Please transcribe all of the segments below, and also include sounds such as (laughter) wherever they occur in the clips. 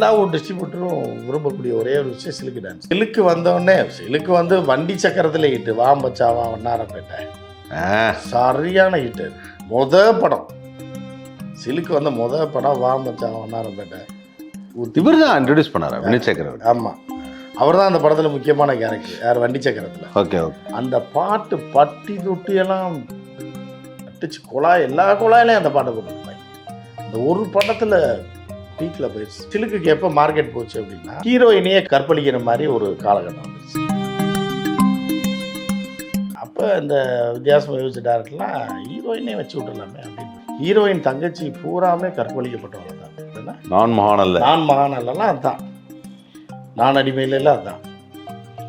எல்லா ஒரு டிஸ்ட்ரிபியூட்டரும் விரும்பக்கூடிய ஒரே ஒரு விஷயம் சிலுக்கு டான்ஸ் சிலுக்கு வந்தோடனே சிலுக்கு வந்து வண்டி சக்கரத்தில் ஹிட்டு வாம்பச்சாவா வண்ணாரப்பேட்டை. சரியான ஹிட்டு முத படம். சிலுக்கு வந்த முத படம் வாம்பச்சாவா வண்ணாரப்பேட்டை. இவர் தான் இன்ட்ரடியூஸ் பண்ணாரு வினய் சக்கரவர்த்தி. ஆமாம் அவர் தான் அந்த படத்தில் முக்கியமான கேரக்டர் யார் வண்டி சக்கரத்தில். Okay okay. அந்த பாட்டு பட்டி தொட்டி எல்லாம் அடிச்சு குழாய் எல்லா குழாயிலையும் அந்த பாட்டை போட்டுருப்பாங்க. அந்த ஒரு படத்தில் பீக்கில் போயிடுச்சு. சிலுக்குக்கு எப்போ மார்க்கெட் போச்சு அப்படின்னா ஹீரோயினையே கற்பழிக்கிற மாதிரி ஒரு காலகட்டம் வந்துருச்சு அப்போ இந்த வித்தியாசம் யோசிச்ச டேரக்டர்லாம் ஹீரோயினே வச்சு விட்டுறலாமே அப்படின்னு. ஹீரோயின் தங்கச்சி பூராமே கற்பழிக்கப்பட்டவங்க தான். நான் மகானல்ல நான் மகானல்லாம் அதுதான் நான் அடிமையிலலாம் அதுதான்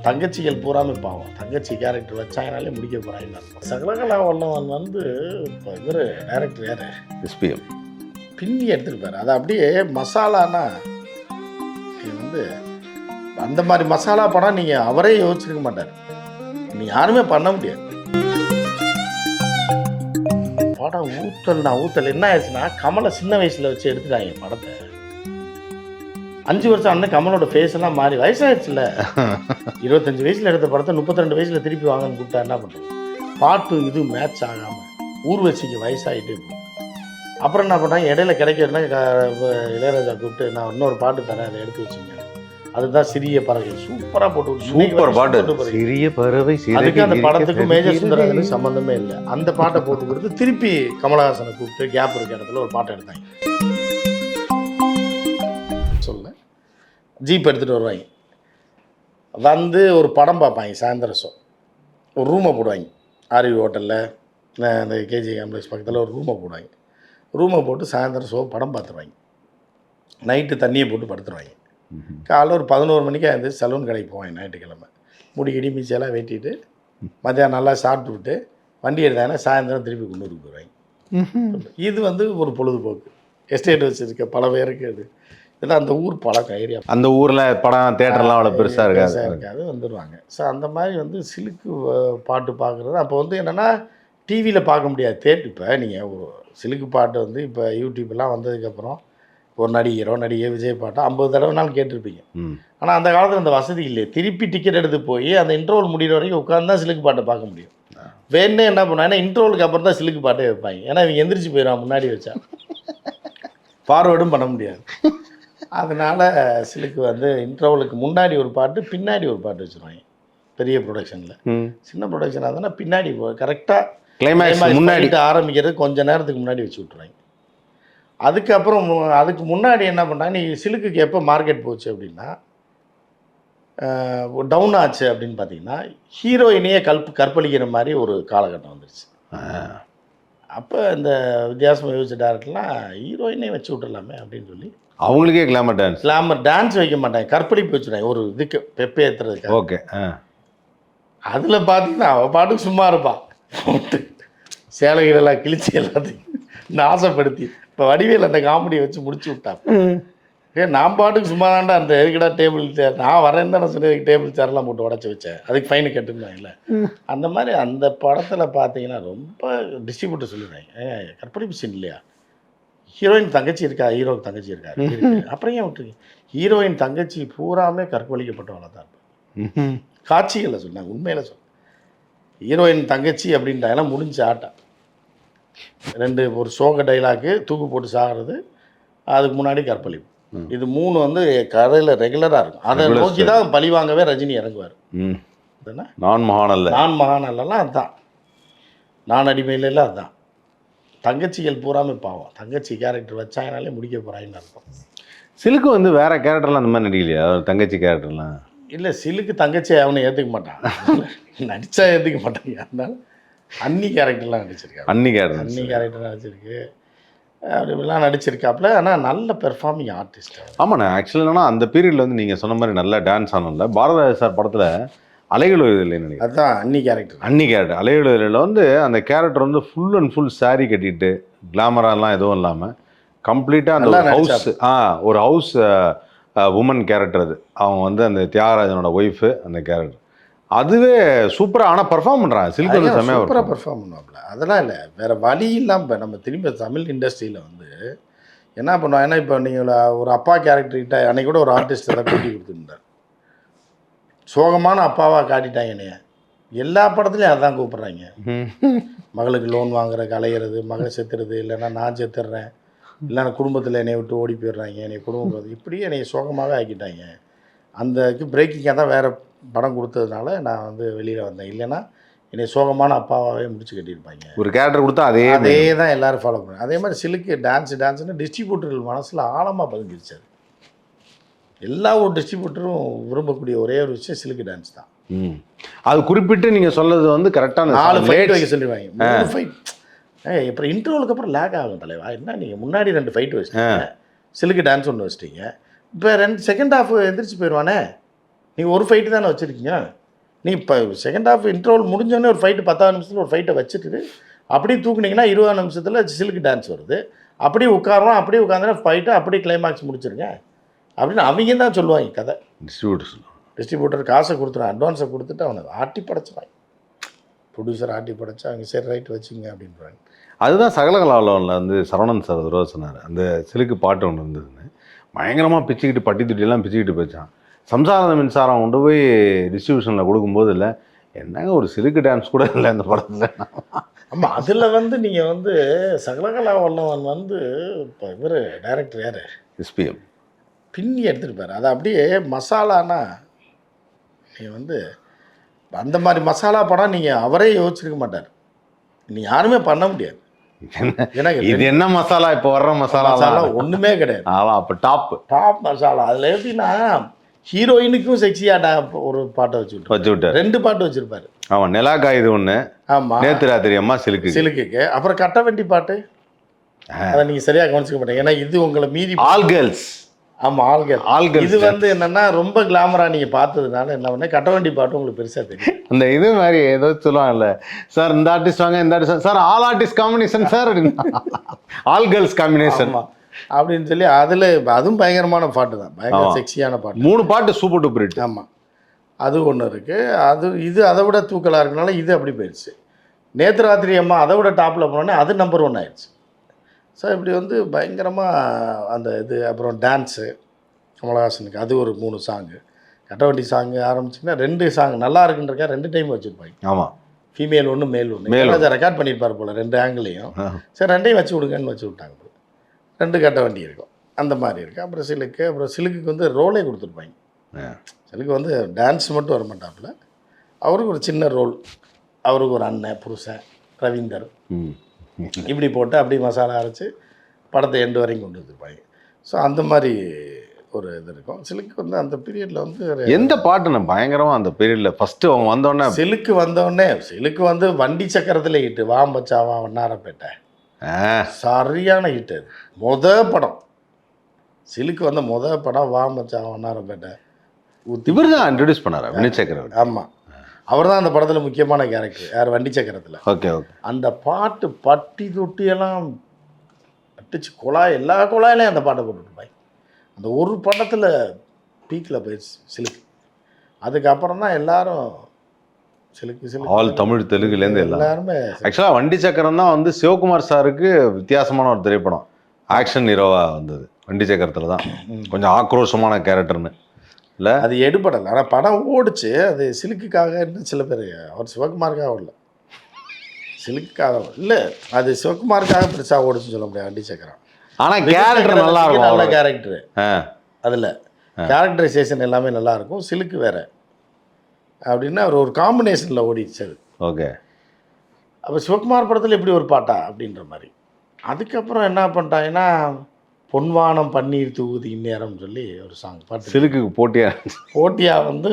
தங்கச்சிகள் பூராமே பாவம். தங்கச்சி கேரக்டர் வச்சாங்கனாலே முடிக்க போகிறாங்க சகலகலா வல்லவன் வந்து இப்போ இவர் டேரக்டர் யார் எஸ்பிஎம் பின்னி எடுத்துருப்பாரு அதை அப்படியே மசாலானா இது வந்து அந்த மாதிரி மசாலா படம் நீங்கள் அவரே யோசிச்சிருக்க மாட்டார். நீ யாருமே பண்ண முடியாது. படம் ஊத்தல்னா ஊத்தல். என்ன ஆயிடுச்சுன்னா கமலை சின்ன வயசில் வச்சு எடுத்துட்டாங்க படத்தை. அஞ்சு வருஷம் அண்ணன் கமலோட ஃபேஸ் எல்லாம் மாறி வயசாயிடுச்சுல (laughs) இருபத்தஞ்சு வயசுல எடுத்த படத்தை முப்பத்தி ரெண்டு வயசுல திருப்பி வாங்கன்னு கூப்பிட்டா என்ன பண்ணுறது பாட்டு இது மேட்ச் ஆகாமல் ஊர்வசிக்கு வயசாகிட்டே போகும் அப்புறம் என்ன பண்ணாங்க இடையில கிடைக்கிறதுனா இளையராஜா கூப்பிட்டு நான் இன்னொரு பாட்டு தரேன் அதை எடுத்து வச்சுங்க அதுதான் சிறிய பறவை. சூப்பராக போட்டு சூப்பர் பாட்டு. சிறிய பறவை அதுக்கு அந்த சிறகு படத்துக்கும் மேஜர். சுந்தரனுக்கு சம்மந்தமே இல்லை. அந்த பாட்டை போட்டு கொடுத்து திருப்பி கமலஹாசனை கூப்பிட்டு கேப் இருக்க இடத்துல ஒரு பாட்டை எடுத்தாங்க. சொல்ல ஜீப் எடுத்துகிட்டு வருவாங்க. வந்து ஒரு படம் பார்ப்பாங்க சாயந்தரம் ஷோ ஒரு ரூமை போடுவாங்க. ஆர்வி ஹோட்டலில் இந்த கேஜி காம்ப்ளெக்ஸ் பக்கத்தில் ஒரு ரூமை போடுவாங்க. ரூமை போட்டு சாயந்தரம் ஷோ படம் பார்த்துருவாங்க. நைட்டு தண்ணியை போட்டு படுத்துருவாங்க. காலைல ஒரு பதினோரு மணிக்கு வந்து சலூன் கடைக்கு போவாங்க ஞாயிற்றுக்கிழமை. முடி இடி மீச்செல்லாம் வெட்டிட்டு மத்தியானம் நல்லா சாப்பிட்டு விட்டு வண்டி எடுத்தாங்கன்னா சாயந்தரம் திருப்பி கொண்டு வந்து போயிடுவாங்க. இது வந்து ஒரு பொழுதுபோக்கு. எஸ்டேட் வச்சுருக்க பல பேருக்கு அது இதெல்லாம் அந்த ஊர் பழக்கம் ஏரியா அந்த ஊர்ல படம் தேட்டர்லாம் அவ்வளவு பெருசா இருக்காது. இருக்காது வந்துடுவாங்க ஸோ அந்த மாதிரி வந்து சிலுக்கு பாட்டு பார்க்குறது. அப்போ வந்து என்னென்னா டிவியில் பார்க்க முடியாது. தேட்டு இப்போ நீங்கள் ஒரு சிலுக்கு பாட்டு வந்து இப்போ யூடியூப்லாம் வந்ததுக்கப்புறம் ஒரு நடிகரோ நடிகை விஜய் பாட்டோ ஐம்பது தடவைனாலும் கேட்டிருப்பீங்க. ஆனால் அந்த காலத்தில் அந்த வசதி இல்லை திருப்பி டிக்கெட் எடுத்து போய் அந்த இன்ட்ரோல் முடிகிற வரைக்கும் உட்காந்து தான் சிலுக்கு பாட்டை பார்க்க முடியும். வேணே என்ன பண்ணுவாங்கன்னா இன்ட்ரோலுக்கு அப்புறம் தான் சிலுக்கு பாட்டே வைப்பாங்க. ஏன்னா இவங்க எந்திரிச்சு போயிடுவான் முன்னாடி வச்சா. ஃபார்வேர்டும் பண்ண முடியாது. அதனால் சிலுக்கு வந்து இன்ட்ரோலுக்கு முன்னாடி ஒரு பாட்டு பின்னாடி ஒரு பாட்டு வச்சுருவாங்க. பெரிய ப்ரொடக்ஷனில். சின்ன ப்ரொடக்ஷனாக இருந்தால் பின்னாடி கரெக்டாக கிளைமேக்ஸ் முன்னாடி. ஆரம்பிக்கிறது கொஞ்ச நேரத்துக்கு முன்னாடி வச்சு விட்ருவாங்க அதுக்கப்புறம் அதுக்கு முன்னாடி என்ன பண்ணாங்க நீ சிலுக்குக்கு எப்போ மார்க்கெட் போச்சு அப்படின்னா டவுன் ஆச்சு அப்படின்னு பார்த்தீங்கன்னா ஹீரோயினையே கல்ப் கற்பழிக்கிற மாதிரி ஒரு காலகட்டம் வந்துருச்சு. அப்போ இந்த வித்தியாசம் யோசிச்ச டேரக்டர்லாம் ஹீரோயினே வச்சு விட்டுறலாமே அப்படின்னு சொல்லி. அவங்களுக்கே கிளாமர் டான்ஸ் கிளாமர் டான்ஸ் வைக்க மாட்டாங்க கற்பழிப்பு வச்சுருவாங்க ஒரு இதுக்கு பெப்பே ஏற்றுறதுக்கு ஓகே அதில் பார்த்தீங்கன்னா அவள் பாட்டுக்கு சும்மா இருப்பான் போட்டு சேலைகளெல்லாம் கிழிச்சு எல்லாத்தையும் நாசப்படுத்தி இப்போ வடிவேல் அந்த காமெடியை வச்சு முடிச்சு விட்டான். ஏ நான் பாட்டுக்கு சும்மா தான்டா அந்த எதுக்குடா டேபிள் சேர் நான் வரேன் தான் சொன்னேன் டேபிள் சேர்லாம் போட்டு உடச்சி வச்சேன். அதுக்கு ஃபைனு கட்டுருந்தாங்கல்ல. அந்த மாதிரி அந்த படத்தில் பார்த்தீங்கன்னா ரொம்ப டிஸ்ட்ரிபியூட்டர் சொல்லிடுறாங்க ஏ கற்பழிப்பு சீன் இல்லையா? ஹீரோயின் தங்கச்சி இருக்கா? ஹீரோக்கு தங்கச்சி இருக்கா. அப்புறம் ஏன் விட்டுருங்க ஹீரோயின் தங்கச்சி பூராமே கற்பழிக்கப்பட்டவளை தான் இருப்பாங்க. காட்சிகளில் சொன்னாங்க உண்மையில சொன்னாங்க. ஹீரோயின் தங்கச்சி அப்படின்ட்டாங்கன்னா முடிஞ்ச ஆட்டம். ரெண்டு ஒரு சோக டைலாக்கு தூக்கு போட்டு சாகிறது அதுக்கு முன்னாடி கற்பழிப்பு. இது மூணு வந்து கதையில் ரெகுலராக இருக்கும். அதை நோக்கி தான் பழி வாங்கவே ரஜினி இறங்குவார். ம். என்ன நான் மகானல்ல. நான் மகானல்லாம் அதுதான். நான் அடிமையிலலாம் அதுதான். தங்கச்சிகள் பூராமே பாவம். தங்கச்சி கேரக்டர் வச்சாங்கனாலே முடிக்க போகிறாங்கன்னு அர்த்தம். சிலுக்கு வந்து வேற கேரக்டர்லாம் அந்த மாதிரி நடிக்கலையா? தங்கச்சி கேரக்டர்லாம் இல்லை சிலுக்கு தங்கச்சி அவனை ஏற்றுக்க மாட்டான். நடித்தா ஏற்றுக்க மாட்டாங்க அதனால அன்னி கேரக்டர்லாம் நடிச்சிருக்காங்க அன்னி அன்னி கேரக்டர் கேரக்டர் நடிச்சிருக்கு. அப்படி இப்படிலாம் நடிச்சிருக்காப்புல. ஆனால் நல்ல பெர்ஃபார்மிங் ஆர்டிஸ்ட் ஆமாண்ணே ஆக்சுவலி என்னன்னா அந்த பீரியட்ல வந்து நீங்க சொன்ன மாதிரி நல்லா டான்ஸ் ஆனோம்ல. பாரத சார் படத்துல அலைகள் இல்லைன்னு நினைக்கிறேன். அதுதான் அன்னி கேரக்டர் அன்னி கேரக்டர் அலைகள் இதில் வந்து அந்த கேரக்டர் வந்து ஃபுல் அண்ட் ஃபுல் saree கட்டிட்டு கிளாமராலாம் எதுவும் இல்லாமல் கம்ப்ளீட்டாக அந்த ஹவுஸ் ஆ ஒரு ஹவுஸ் உமன் கேரக்டர் அது. அவங்க வந்து அந்த தியாகராஜனோட ஒய்ஃபு அந்த கேரக்டர் அதுவே சூப்பராக ஆனால் பெர்ஃபார்ம் பண்ணுறாங்க சில்க் வந்து செம்மையாக சூப்பராக பெர்ஃபார்ம் பண்ணுவாப்புல. அதெல்லாம் இல்லை. வேற வழி இல்லாமல் இப்போ நம்ம திரும்ப தமிழ் இண்டஸ்ட்ரியில் வந்து என்ன பண்ணுவாங்க? ஏன்னா இப்போ நீங்கள் ஒரு அப்பா கேரக்டர்கிட்ட அன்னைக்கு கூட ஒரு ஆர்டிஸ்ட் தான் கூட்டி கொடுத்துருந்தார். சோகமான அப்பாவாக காட்டிட்டாங்க என்னைய. எல்லா படத்துலையும் அதான் கூப்பிட்றாங்க. மகளுக்கு லோன் வாங்குற அலையிறது மகள் செத்துறது இல்லைன்னா நான் செத்துடுறேன். இல்லைன்னா குடும்பத்தில் என்னை விட்டு ஓடி போயிடுறாங்க என்னை குடும்பம் இப்படியே என்னை சோகமாகவே ஆக்கிட்டாங்க. அந்த பிரேக்கிங்காக தான் வேறு படம் கொடுத்ததுனால நான் வந்து வெளியில் வந்தேன். இல்லைன்னா என்னை சோகமான அப்பாவாகவே முடிச்சு கட்டியிருப்பாங்க. ஒரு கேரக்டர் கொடுத்தா அதே அதே தான் எல்லாரும் ஃபாலோ பண்ணுறாங்க அதே மாதிரி சிலுக்கு டான்ஸ் டான்ஸ்னு டிஸ்ட்ரிபியூட்டர்கள் மனசில் ஆழமாக பதிஞ்சிருச்சு அது. எல்லா ஒரு டிஸ்ட்ரிபியூட்டரும் விரும்பக்கூடிய ஒரே ஒரு விஷயம் சிலுக்கு டான்ஸ் தான். அது குறிப்பிட்டு நீங்க சொல்றது வந்து கரெக்டான நாலு ஃபைட் வைக்க சொல்லிடுவாங்க. ஃபைட் அப்புறம் இன்டர்வலுக்கு அப்புறம் லேக் ஆகும் தலைவா. என்ன நீங்கள் முன்னாடி ரெண்டு ஃபைட் வச்சிட்டீங்க? சிலுக்கு டான்ஸ் ஒன்று வச்சிட்டீங்க. இப்போ ரெண்டு செகண்ட் ஹாஃப் எந்திரிச்சு போயிடுவானே நீங்கள் ஒரு ஃபைட்டு தானே வச்சுருக்கீங்க? நீ இப்போ செகண்ட் ஹாஃப் இன்டர்வல் முடிஞ்சோடனே ஒரு ஃபைட்டு பத்தாவது நிமிஷத்தில் ஒரு ஃபைட்டை வச்சுட்டு அப்படியே தூக்குனீங்கன்னா இருபது நிமிஷத்தில் சிலுக்கு டான்ஸ் வருது. அப்படியே உட்காரோம் அப்படியே உட்காந்துனா ஃபைட்டை அப்படியே கிளைமாக்ஸ் முடிச்சிருங்க. அப்படின்னு அவங்க தான் சொல்லுவாங்க கதை. டிஸ்ட்ரிபியூட்டர்ஸ் டிஸ்ட்ரிபியூட்டர் காசை கொடுத்துருவான் அட்வான்ஸை கொடுத்துட்டு அவனை ஆட்டி படைச்சிருவாங்க ப்ரொடியூசர் ஆட்டி படைச்சா அவங்க சரி ரைட் வச்சுங்க அப்படின்றாங்க. அதுதான் சகலகலாவில் வந்து சரவணன் சார் ஒரு சொன்னார். அந்த சிலுக்கு பாட்டு ஒன்று இருந்ததுன்னு. பயங்கரமாக பிச்சுக்கிட்டு பட்டி துட்டியெல்லாம் பிச்சுக்கிட்டு போச்சான் சம்சார மின்சாரம் கொண்டு போய் டிஸ்ட்ரிபியூஷனில் கொடுக்கும்போது இல்லை என்னங்க ஒரு சிலுக்கு டான்ஸ் கூட இல்லை இந்த படத்தில். ஆமாம் அதில் வந்து நீங்கள் வந்து சகலகலா வல்லவன் வந்து இப்போ இவர் டைரக்டர் யார்? எஸ்பிஎம் பின்னி எடுத்துருப்பார். அதை அப்படியே மசாலானா நீங்கள் வந்து அந்த மாதிரி மசாலா படம் நீங்கள் அவரே யோசிச்சிருக்க மாட்டார். நீ யாருமே பண்ண முடியாது. இது என்ன மசாலா? இப்போ வர்ற மசாலா ஒன்றுமே கிடையாது. ஆமாம் அப்போ டாப் டாப் மசாலா. அதில் எப்படின்னா ஹீரோயினுக்கும் செக்ஸியாக ஒரு பாட்டை வச்சு வச்சு விட்டார். ரெண்டு பாட்டு வச்சுருப்பாரு. ஆமாம் நிலாக்கா இது ஒன்று ஆமாம் நேத்து ராத்திரி அம்மா சிலுக்கு சிலுக்குக்கு. அப்புறம் கட்ட வெட்டி பாட்டு அதை நீங்கள் சரியாக கவனிச்சுக்க மாட்டீங்க. ஏன்னா இது உங்களை மீறி ஆல் கேர்ள்ஸ் ஆமாம் ஆள்கள். ஆல் இது வந்து என்னன்னா ரொம்ப கிளாமராக நீங்கள் பார்த்ததுனால என்ன பண்ண கட்ட வண்டி பாட்டு உங்களுக்கு பெருசாக தெரியும். அந்த இது மாதிரி ஏதோ சொல்லுவாங்கல்ல சார் இந்த ஆர்டிஸ்ட் வாங்க இந்த artist sir all artist combination sir all girls combination அப்படின்னு சொல்லி அதில் அதுவும் பயங்கரமான பாட்டு தான். பயங்கர. செக்ஸியான பாட்டு. மூணு பாட்டு சூப்பர் டூப்பர் ஹிட் ஆமாம் அது ஒன்று இருக்குது அது இது அதை விட தூக்கலாக இருக்கனால இது அப்படி போயிடுச்சு. நேற்று ராத்திரி அம்மா அதை விட டாப்பில் போனோடனே அது நம்பர் ஒன் ஆயிடுச்சு. ஸோ இப்படி வந்து பயங்கரமாக அந்த இது அப்புறம் டான்ஸு கமலஹாசனுக்கு அது ஒரு மூணு சாங்கு கட்டவண்டி சாங்கு ஆரம்பிச்சிங்கன்னா ரெண்டு சாங் நல்லா இருக்குன்றக்கா ரெண்டு டைம் வச்சுருப்பாங்க. ஆமாம் ஃபீமேல் ஒன்று மேல் ஒன்று மேல் ரெக்கார்ட் பண்ணியிருப்பார் போல் ரெண்டு ஆங்கிளையும் சரி ரெண்டையும் வச்சு விடுங்கன்னு வச்சு விட்டாங்க. ரெண்டு கட்ட வண்டி இருக்கும். அந்த மாதிரி இருக்குது அப்புறம் சிலுக்கு அப்புறம் சிலுக்குக்கு வந்து ரோலே கொடுத்துருப்பாங்க. சிலுக்கு வந்து டான்ஸ் மட்டும் வர மாட்டாப்புல அவருக்கு ஒரு சின்ன ரோல் அவருக்கு ஒரு அண்ணன் புருஷன் ரவீந்தர். இப்படி போட்டு அப்படியே மசாலா அரைச்சி படத்தை எண்டு வரையும் கொண்டு வந்துருப்பாங்க. ஸோ அந்த மாதிரி ஒரு இது இருக்கும். சிலுக்கு வந்து அந்த பீரியடில் வந்து எந்த பாட்டு நான் பயங்கரமா அந்த பீரியட்ல ஃபர்ஸ்ட் அவங்க வந்தோடனே சிலுக்கு வந்தோடனே சிலுக்கு வந்து வண்டி சக்கரத்தில் ஹிட்டு வாம்பச்சாவா வண்ணாரப்பேட்டை. சரியான ஹிட் அது. மொத படம். சிலுக்கு வந்த மொத படம் வா மச்சான் வண்ணாரப்பேட்டை. இவர் தான் இன்ட்ரடியூஸ் பண்ணாரு? வினய் சக்கரவர்த்தி. ஆமாம் அவர் தான் அந்த படத்தில் முக்கியமான கேரக்டர் யார்? வண்டி சக்கரத்தில். ஓகே ஓகே அந்த பாட்டு பட்டி தொட்டியெல்லாம் அடிச்சு குழாய் எல்லா குழாயிலையும் அந்த பாட்டை போட்டுருப்பாங்க அந்த ஒரு படத்தில் பீக்கில் போயிடுச்சு சிலுக்கு. அதுக்கப்புறம் தான் எல்லாரும் சிலுக்கு சிலுக்கு. ஆல் தமிழ் தெலுங்குலேருந்து எல்லாம். எல்லாருமே ஆக்சுவலாக வண்டி சக்கரம் தான் வந்து சிவகுமார் சாருக்கு வித்தியாசமான ஒரு திரைப்படம். ஆக்ஷன் ஹீரோவா வந்தது. வண்டி சக்கரத்தில் தான் கொஞ்சம் ஆக்ரோஷமான கேரக்டர்னு இல்லை? அது எடுபடலை. ஆனால் படம் ஓடுச்சு. அது சிலுக்குக்காக சில பேர் அவர் சிவகுமாருக்காக ஓடல. சிலுக்குக்காக இல்லை அது சிவகுமாருக்காக பெருசாக ஓடுச்சுன்னு சொல்ல முடியாது வண்டி சக்கரம் ஆனால் கேரக்டர் நல்லா இருக்கும் நல்ல. கேரக்டர் அதில். கேரக்டரைசேஷன் எல்லாமே நல்லா இருக்கும். சிலுக்கு வேற. அப்படின்னா அவர் ஒரு காம்பினேஷனில் ஓடிச்சு அது. ஓகே. அப்போ சிவகுமார் படத்தில் எப்படி ஒரு பாட்டா? அப்படின்ற மாதிரி. அதுக்கப்புறம் என்ன பண்ணிட்டாங்கன்னா பொன்வானம் பன்னீர் தூவுதி இந்நேரம்னு சொல்லி ஒரு சாங் பாட்டு சிலுக்குக்கு போட்டியா? போட்டியா வந்து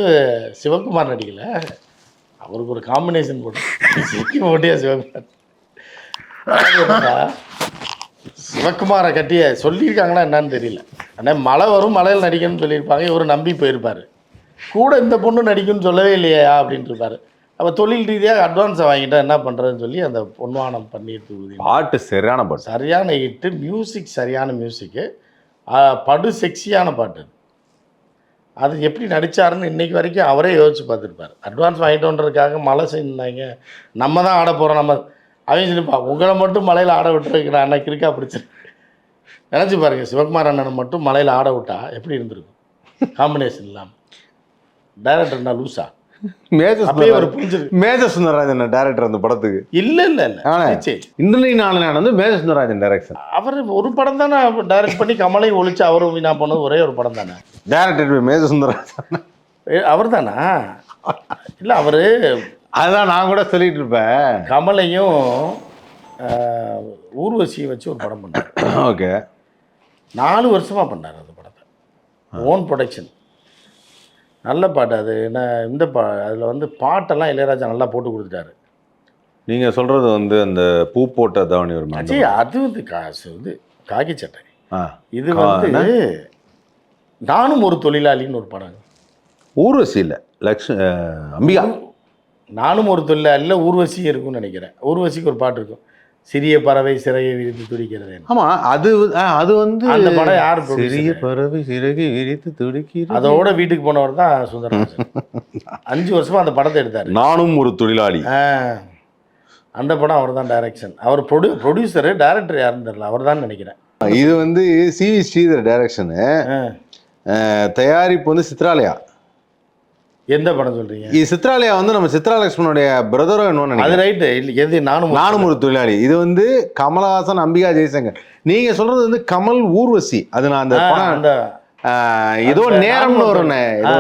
சிவகுமார் நடிக்கல. அவருக்கு ஒரு காம்பினேஷன் போட்டு சிலுக்கு போட்டியா சிவகுமார்? சிவகுமாரை கட்டிய சொல்லியிருக்காங்களா என்னன்னு தெரியல. ஆனால் மழை வரும் மலையில் நடிக்கணும்னு சொல்லியிருப்பாங்க. இவர் நம்பி போயிருப்பார். கூட இந்த பொண்ணு நடிக்கும்னு சொல்லவே இல்லையா அப்படின்ட்டு இருப்பாரு. அப்போ தொழில் ரீதியாக அட்வான்ஸை வாங்கிட்டா என்ன பண்ணுறதுன்னு சொல்லி அந்த பொன்வானம் தூவுதி பாட்டு சரியான பாட்டு. சரியான ஹிட்டு மியூசிக் சரியான மியூசிக்கு படு செக்ஸியான பாட்டு. அது. எப்படி நடிச்சாருன்னு இன்னைக்கு வரைக்கும் அவரே யோசிச்சு பார்த்துருப்பார். அட்வான்ஸ் வாங்கிட்டோன்றதுக்காக மழை செஞ்சாங்க நம்ம தான் ஆட போகிறோம் நம்ம அவங்க சொல்லிப்பா உங்களை மட்டும் மலையில் ஆட விட்டுருக்கு நான் அன்னைக்கு இருக்கா பிடிச்சி. நினச்சி பாருங்க சிவகுமார் அண்ணனை மட்டும் மலையில் ஆட விட்டா எப்படி இருந்திருக்கும்? காம்பினேஷன் இல்லாமல் டைரக்டர்னா லூசா? மேஜர் மேஜர் சுந்தரராஜன் டேரக்டர் அந்த படத்துக்கு. இல்லை இல்லை இல்லை. ஆனே. சரி இந்திரனி நாளன் வந்து மேஜர் சுந்தரராஜன் டைரக்ஷன் அவர் ஒரு படம் தானே டைரக்ட் பண்ணி கமலையும் ஒழிச்சு அவரும் வீணா போனது ஒரே ஒரு படம் தானே? Director major Sundararajan. அவர் தானா? இல்லை அவர் அதுதான் நான் கூட சொல்லிட்டு இருப்பேன். கமலையும் ஆஹ், ஊர்வசியும் வச்சு ஒரு படம் பண்ணார். ஓகே நாலு வருஷமாக பண்ணார் அந்த படத்தை. ஓன் ப்ரொடக்ஷன் நல்ல பாட்டு அது. என்ன இந்த பா அதில் வந்து பாட்டெல்லாம் இளையராஜா நல்லா போட்டு கொடுத்துட்டாரு. நீங்க சொல்றது வந்து அந்த பூ போட்ட தவணி ஒரு மாதிரி. அது வந்து காசு இது காக்கி சட்டை. இது வந்து நானும் ஒரு தொழிலாளின்னு ஒரு படம். ஊர்வசி இல்ல லக்ஷ் அம்பிகா. நானும் ஒரு தொழிலாளியில் ஊர்வசி இருக்கும்னு நினைக்கிறேன். ஊர்வசிக்கு ஒரு பாட்டு இருக்கும். சிறிய பறவை சிறையை விரித்து துடிக்கிறது ஆமா அது ஆ, அது வந்து அந்த படம் யார் சிறிய? பறவை சிறகி விரித்து துடிக்கிறது. அதோட வீட்டுக்கு போனவர் தான் சுந்தரராஜன். (laughs) அஞ்சு வருஷமா அந்த படத்தை எடுத்தார். நானும் ஒரு தொழிலாளி. அந்த படம் அவர் தான் டைரக்ஷன் அவர் ப்ரொடியூ ப்ரொடியூசரு டைரக்டர் யாருன்னு தெரியல அவர் தான் நினைக்கிறேன். இது வந்து சி வி ஸ்ரீதர் டைரக்ஷனு. தயாரிப்பு வந்து சித்ராலயா. எந்த படம் சொல்றீங்க? சித்ராலயா வந்து நம்ம சித்ரா லட்சுமணுடைய பிரதரோ என்னன்னு அது ரைட்டு இல்லை எது நானும் நானும் ஒரு தொழிலாளி. இது வந்து கமலஹாசன் அம்பிகா ஜெய்சங்கர். நீங்க சொல்றது வந்து கமல் ஊர்வசி. அது நான் அந்த படம் அந்த ஏதோ நேரம்னு ஆ,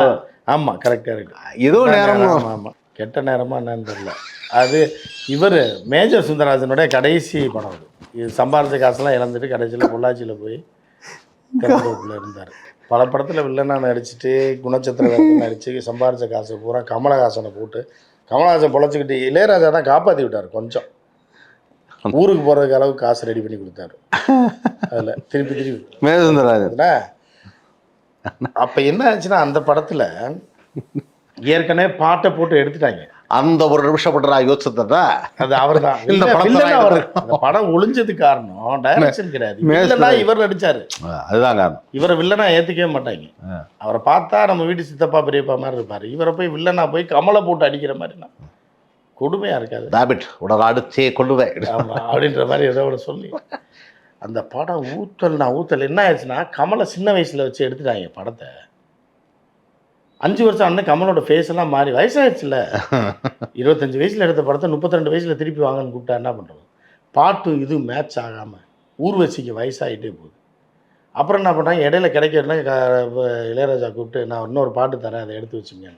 ஆமா கரெக்டாக இருக்கு ஏதோ நேரம்னு ஆமா கெட்ட நேரமா என்னன்னு தெரியல. அது இவர் மேஜர் சுந்தரராஜனுடைய கடைசி படம் அது. இது சம்பாரிச்ச காசெல்லாம் இழந்துட்டு கடைசியில் பொள்ளாச்சியில் போய் கருந்தோப்பில் இருந்தார். பல படத்தில் வில்லனா நடிச்சிட்டு குணச்சத்திர வேடத்தில் நடிச்சு சம்பாரிச்ச காசை பூரா கமலஹாசனை போட்டு கமலஹாசன் பொழைச்சிக்கிட்டு இளையராஜா தான் காப்பாற்றி விட்டார் கொஞ்சம். ஊருக்கு போகிறதுக்கு அளவுக்கு காசு ரெடி பண்ணி கொடுத்தாரு. அதில் திருப்பி திருப்பி. மேதசுந்தரராஜன் என்ன அப்போ என்ன ஆச்சுன்னா அந்த படத்தில் ஏற்கனவே பாட்டை போட்டு எடுத்துட்டாங்க. அந்த ஒரு நிமிஷப்பட்டா யோசிச்சதா அது அவர் தான் (laughs) இந்த நான் அவர். படம் ஒளிஞ்சது காரணம் டைரக்ஷன் கிடையாது. இவர் நடிச்சாரு. அதுதான் காரணம் இவரை வில்லனா ஏத்துக்கவே மாட்டாங்க. அவரை பார்த்தா நம்ம வீட்டு சித்தப்பா பெரியப்பா மாதிரி இருப்பாரு. இவரை போய் வில்லனா போய் கமலை போட்டு அடிக்கிற மாதிரினா கொடுமையா இருக்காது. டேபிட் உடல் அடிச்சே கொள்ளுவேன் அப்படின்ற மாதிரி ஏதோ ஒன்று சொல்லி. அந்த படம் ஊத்தல்னா ஊத்தல். என்ன ஆயிடுச்சுன்னா கமலை சின்ன வயசுல வச்சு எடுத்துட்டாங்க படத்தை. அஞ்சு வருஷம் அண்ணன் கமலோட ஃபேஸ் எல்லாம் மாறி வயசாயிடுச்சுல (laughs) இருபத்தஞ்சு வயசுல எடுத்த படத்தை முப்பத்தி ரெண்டு வயசுல திருப்பி வாங்கன்னு கூப்பிட்டா என்ன பண்றது? பாட்டு இது மேட்ச் ஆகாம ஊர்வசிக்கு வயசாகிட்டே போகுது. அப்புறம் என்ன பண்ணுறாங்க இடையில கிடைக்கிறதுனா இளையராஜா கூப்பிட்டு நான் இன்னொரு பாட்டு தரேன் அதை எடுத்து வச்சுங்க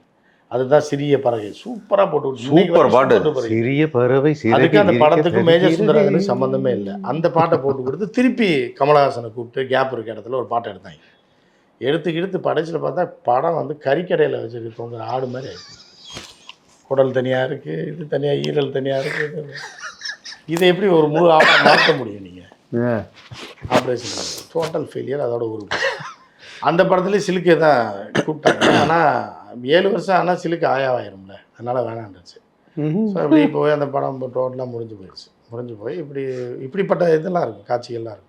அதுதான் சிறிய பறவை. சூப்பரா போட்டு சூப்பர் பாட்டு. சிறிய பறவை அதுக்கு அந்த படத்துக்கும் மேஜர் சுந்தரராஜனுக்கு சம்மந்தமே இல்லை. அந்த பாட்டை போட்டு கொடுத்து திருப்பி கமலஹாசனை கூப்பிட்டு கேப் இருக்க இடத்துல ஒரு பாட்டை எடுத்தாங்க. எடுத்து எடுத்து படைச்சில் பார்த்தா படம் வந்து கறிக்கடையில் வச்சுருக்கு. தொங்குற ஆடு மாதிரி குடல் தனியாக இருக்குது இது தனியாக ஈரல் தனியாக இருக்குது இதை எப்படி ஒரு முழு ஆடாக மாற்ற முடியும் நீங்கள் ஆப்ரேஷன் டோட்டல் ஃபெயிலியர் அதோட உருப்பு அந்த படத்துலேயும் சிலுக்கே தான் கூப்பிட்டாங்க. ஆனால் ஏழு வருஷம் ஆனால் சிலுக்கு ஆயாவாயிரும்ல. அதனால் வேணாண்டுச்சு ஸோ அப்படி போய் அந்த படம் டோட்டலாக முடிஞ்சு போயிடுச்சு. முடிஞ்சு போய் இப்படி இப்படிப்பட்ட இதெல்லாம் இருக்கும் காட்சிகள்லாம் இருக்கும்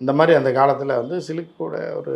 இந்த மாதிரி அந்த காலத்தில் வந்து சிலுக்கோட ஒரு